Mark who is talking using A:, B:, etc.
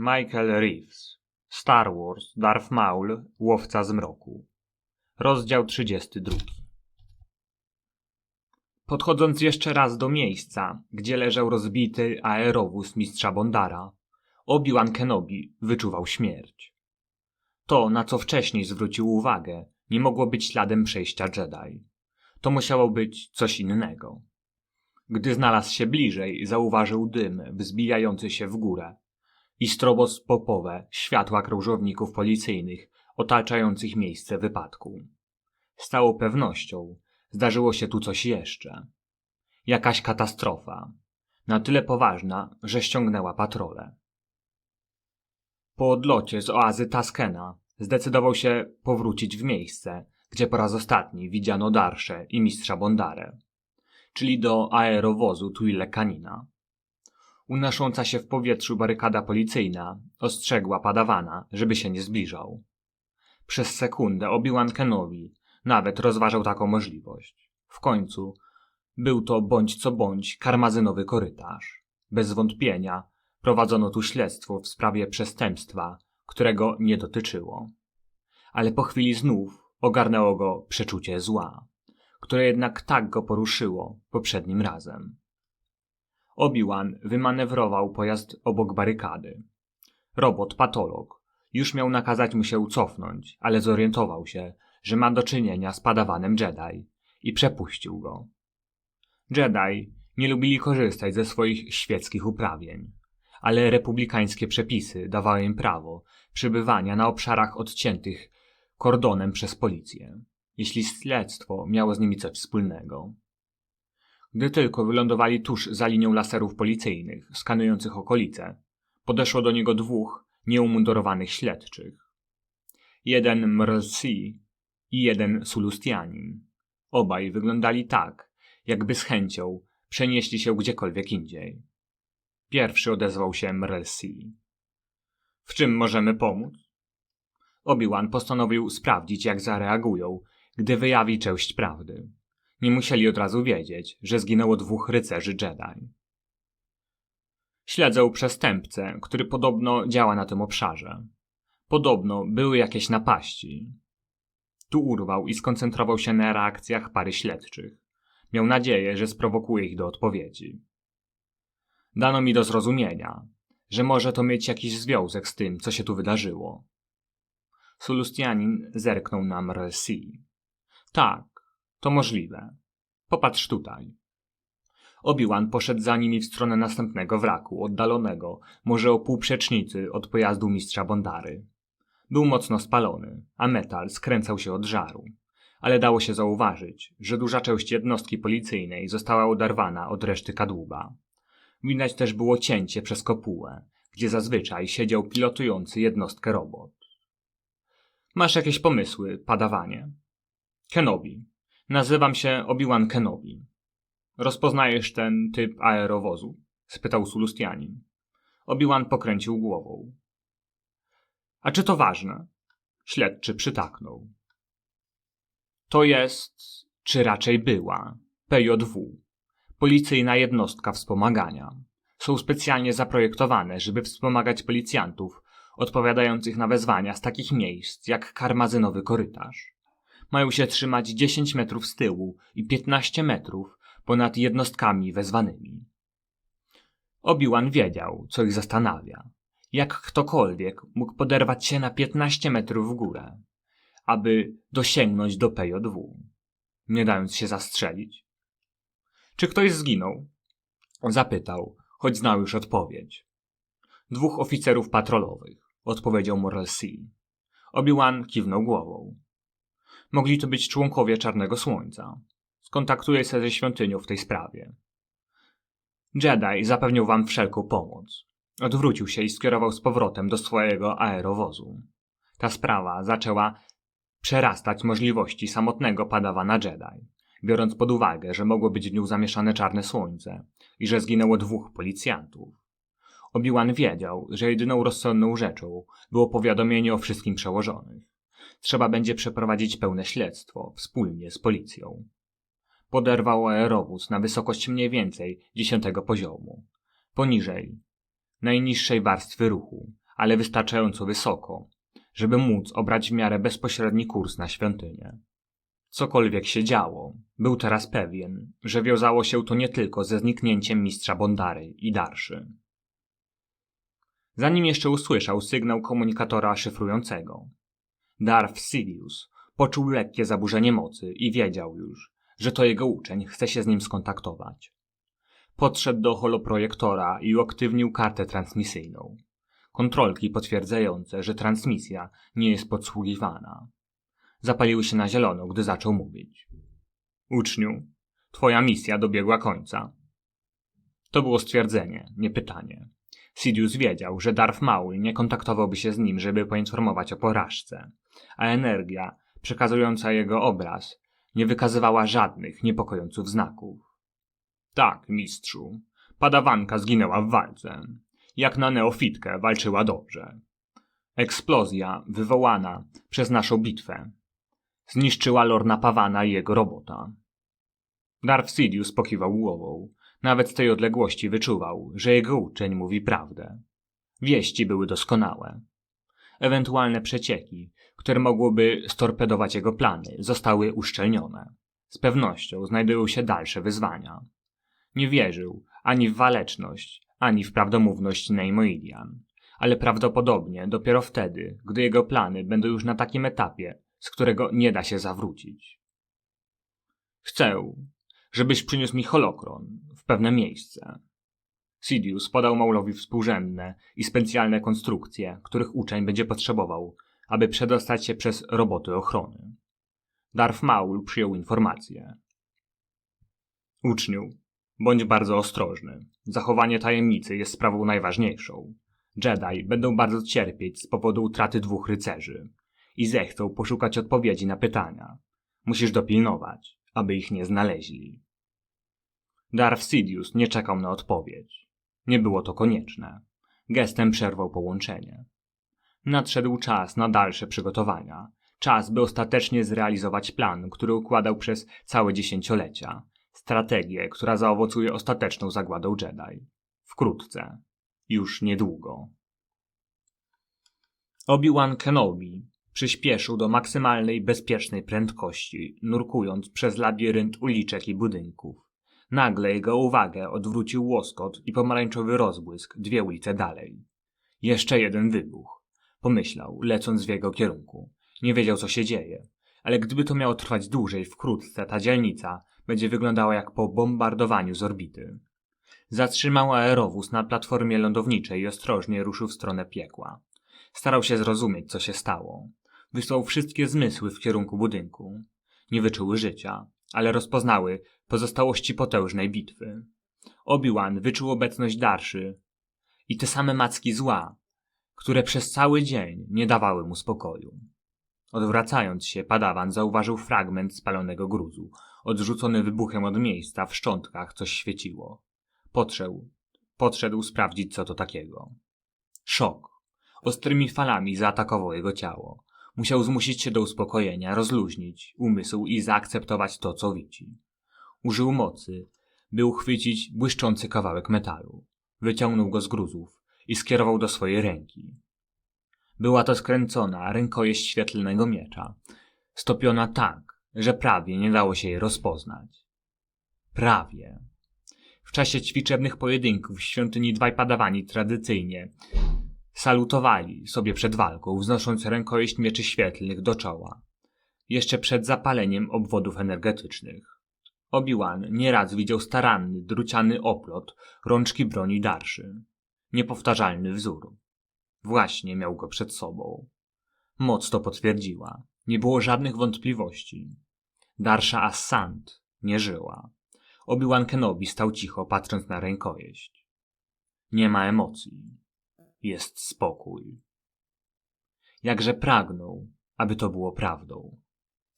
A: Michael Reeves Star Wars Darth Maul Łowca Zmroku Rozdział 32 Podchodząc jeszcze raz do miejsca, gdzie leżał rozbity aerowóz mistrza Bondara, Obi-Wan Kenobi wyczuwał śmierć. To, na co wcześniej zwrócił uwagę, nie mogło być śladem przejścia Jedi. To musiało być coś innego. Gdy znalazł się bliżej, zauważył dym wzbijający się w górę i strobospopowe światła krążowników policyjnych otaczających miejsce wypadku. Z całą pewnością zdarzyło się tu coś jeszcze. Jakaś katastrofa, na tyle poważna, że ściągnęła patrole. Po odlocie z oazy Taskena zdecydował się powrócić w miejsce, gdzie po raz ostatni widziano Darsze i mistrza Bondarę, czyli do aerowozu Twille Kanina. Unosząca się w powietrzu barykada policyjna ostrzegła padawana, żeby się nie zbliżał. Przez sekundę Obi-Wan Kenobi nawet rozważał taką możliwość. W końcu był to bądź co bądź karmazynowy korytarz. Bez wątpienia prowadzono tu śledztwo w sprawie przestępstwa, którego nie dotyczyło. Ale po chwili znów ogarnęło go przeczucie zła, które jednak tak go poruszyło poprzednim razem. Obi-Wan wymanewrował pojazd obok barykady. Robot patolog już miał nakazać mu się cofnąć, ale zorientował się, że ma do czynienia z padawanem Jedi i przepuścił go. Jedi nie lubili korzystać ze swoich świeckich uprawień, ale republikańskie przepisy dawały im prawo przybywania na obszarach odciętych kordonem przez policję, jeśli śledztwo miało z nimi coś wspólnego. Gdy tylko wylądowali tuż za linią laserów policyjnych, skanujących okolice, podeszło do niego dwóch nieumundorowanych śledczych. Jeden Mrsi i jeden Sulustianin. Obaj wyglądali tak, jakby z chęcią przenieśli się gdziekolwiek indziej. Pierwszy odezwał się Mrelsi. W czym możemy pomóc? Obi-Wan postanowił sprawdzić, jak zareagują, gdy wyjawi część prawdy. Nie musieli od razu wiedzieć, że zginęło dwóch rycerzy Jedi. Śledzę przestępcę, który podobno działa na tym obszarze. Podobno były jakieś napaści. Tu urwał i skoncentrował się na reakcjach pary śledczych. Miał nadzieję, że sprowokuje ich do odpowiedzi. Dano mi do zrozumienia, że może to mieć jakiś związek z tym, co się tu wydarzyło. Sulustianin zerknął na Mrelsi. Tak, to możliwe. Popatrz tutaj. Obi-Wan poszedł za nimi w stronę następnego wraku, oddalonego, może o pół przecznicy od pojazdu mistrza Bondary. Był mocno spalony, a metal skręcał się od żaru. Ale dało się zauważyć, że duża część jednostki policyjnej została oderwana od reszty kadłuba. Widać też było cięcie przez kopułę, gdzie zazwyczaj siedział pilotujący jednostkę robot. Masz jakieś pomysły, padawanie? Kenobi. Nazywam się Obi-Wan Kenobi. Rozpoznajesz ten typ aerowozu? spytał Sulustianin. Obi-Wan pokręcił głową. A czy to ważne? Śledczy przytaknął. To jest, czy raczej była, PJW, policyjna jednostka wspomagania. Są specjalnie zaprojektowane, żeby wspomagać policjantów odpowiadających na wezwania z takich miejsc jak karmazynowy korytarz. Mają się trzymać 10 metrów z tyłu i 15 metrów ponad jednostkami wezwanymi. Obi-Wan wiedział, co ich zastanawia. Jak ktokolwiek mógł poderwać się na 15 metrów w górę, aby dosięgnąć do PJW, nie dając się zastrzelić. Czy ktoś zginął? Zapytał, choć znał już odpowiedź. Dwóch oficerów patrolowych, odpowiedział Morelsi. Obi-Wan kiwnął głową. Mogli to być członkowie Czarnego Słońca. Skontaktuję się ze świątynią w tej sprawie. Jedi zapewnił wam wszelką pomoc. Odwrócił się i skierował z powrotem do swojego aerowozu. Ta sprawa zaczęła przerastać możliwości samotnego padawana Jedi, biorąc pod uwagę, że mogło być w nią zamieszane czarne słońce i że zginęło dwóch policjantów. Obi-Wan wiedział, że jedyną rozsądną rzeczą było powiadomienie o wszystkim przełożonych. Trzeba będzie przeprowadzić pełne śledztwo, wspólnie z policją. Poderwał aerowóz na wysokość mniej więcej dziesiątego poziomu. Poniżej najniższej warstwy ruchu, ale wystarczająco wysoko, żeby móc obrać w miarę bezpośredni kurs na świątynię. Cokolwiek się działo, był teraz pewien, że wiązało się to nie tylko ze zniknięciem mistrza Bondary i Darszy. Zanim jeszcze usłyszał sygnał komunikatora szyfrującego, Darth Sidious poczuł lekkie zaburzenie mocy i wiedział już, że to jego uczeń chce się z nim skontaktować. Podszedł do holoprojektora i uaktywnił kartę transmisyjną. Kontrolki potwierdzające, że transmisja nie jest podsługiwana. Zapaliły się na zielono, gdy zaczął mówić. Uczniu, twoja misja dobiegła końca. To było stwierdzenie, nie pytanie. Sidious wiedział, że Darth Maul nie kontaktowałby się z nim, żeby poinformować o porażce, a energia przekazująca jego obraz nie wykazywała żadnych niepokojących znaków. Tak, mistrzu. Padawanka zginęła w walce. Jak na neofitkę walczyła dobrze. Eksplozja wywołana przez naszą bitwę zniszczyła Lorna Pawana i jego robota. Darth Sidious pokiwał głową. Nawet z tej odległości wyczuwał, że jego uczeń mówi prawdę. Wieści były doskonałe. Ewentualne przecieki, które mogłyby storpedować jego plany, zostały uszczelnione. Z pewnością znajdują się dalsze wyzwania. Nie wierzył ani w waleczność, ani w prawdomówność Neimoidian, ale prawdopodobnie dopiero wtedy, gdy jego plany będą już na takim etapie, z którego nie da się zawrócić. Chcę, żebyś przyniósł mi holokron w pewne miejsce. Sidious podał Maulowi współrzędne i specjalne konstrukcje, których uczeń będzie potrzebował, aby przedostać się przez roboty ochrony. Darth Maul przyjął informację. Uczniu, bądź bardzo ostrożny. Zachowanie tajemnicy jest sprawą najważniejszą. Jedi będą bardzo cierpieć z powodu utraty dwóch rycerzy i zechcą poszukać odpowiedzi na pytania. Musisz dopilnować, aby ich nie znaleźli. Darth Sidious nie czekał na odpowiedź. Nie było to konieczne. Gestem przerwał połączenie. Nadszedł czas na dalsze przygotowania. Czas, by ostatecznie zrealizować plan, który układał przez całe dziesięciolecia. Strategię, która zaowocuje ostateczną zagładą Jedi. Wkrótce. Już niedługo. Obi-Wan Kenobi przyspieszył do maksymalnej bezpiecznej prędkości, nurkując przez labirynt uliczek i budynków. Nagle jego uwagę odwrócił łoskot i pomarańczowy rozbłysk dwie ulice dalej. Jeszcze jeden wybuch. Pomyślał, lecąc w jego kierunku. Nie wiedział, co się dzieje, ale gdyby to miało trwać dłużej, wkrótce ta dzielnica będzie wyglądała jak po bombardowaniu z orbity. Zatrzymał aerowóz na platformie lądowniczej i ostrożnie ruszył w stronę piekła. Starał się zrozumieć, co się stało. Wysłał wszystkie zmysły w kierunku budynku. Nie wyczuły życia, ale rozpoznały pozostałości potężnej bitwy. Obi-Wan wyczuł obecność Darszy i te same macki zła, które przez cały dzień nie dawały mu spokoju. Odwracając się, padawan zauważył fragment spalonego gruzu. Odrzucony wybuchem od miejsca w szczątkach coś świeciło. Podszedł, podszedł sprawdzić, co to takiego. Szok. Ostrymi falami zaatakował jego ciało. Musiał zmusić się do uspokojenia, rozluźnić umysł i zaakceptować to, co widzi. Użył mocy, by uchwycić błyszczący kawałek metalu. Wyciągnął go z gruzów i skierował do swojej ręki. Była to skręcona rękojeść świetlnego miecza, stopiona tak, że prawie nie dało się jej rozpoznać. Prawie. W czasie ćwiczebnych pojedynków w świątyni dwaj padawani tradycyjnie salutowali sobie przed walką, wznosząc rękojeść mieczy świetlnych do czoła. Jeszcze przed zapaleniem obwodów energetycznych. Obi-Wan nieraz widział staranny, druciany oplot rączki broni darszy. Niepowtarzalny wzór. Właśnie miał go przed sobą. Moc to potwierdziła. Nie było żadnych wątpliwości. Darsza Assant nie żyła. Obi-Wan Kenobi stał cicho, patrząc na rękojeść. Nie ma emocji. Jest spokój. Jakże pragnął, aby to było prawdą.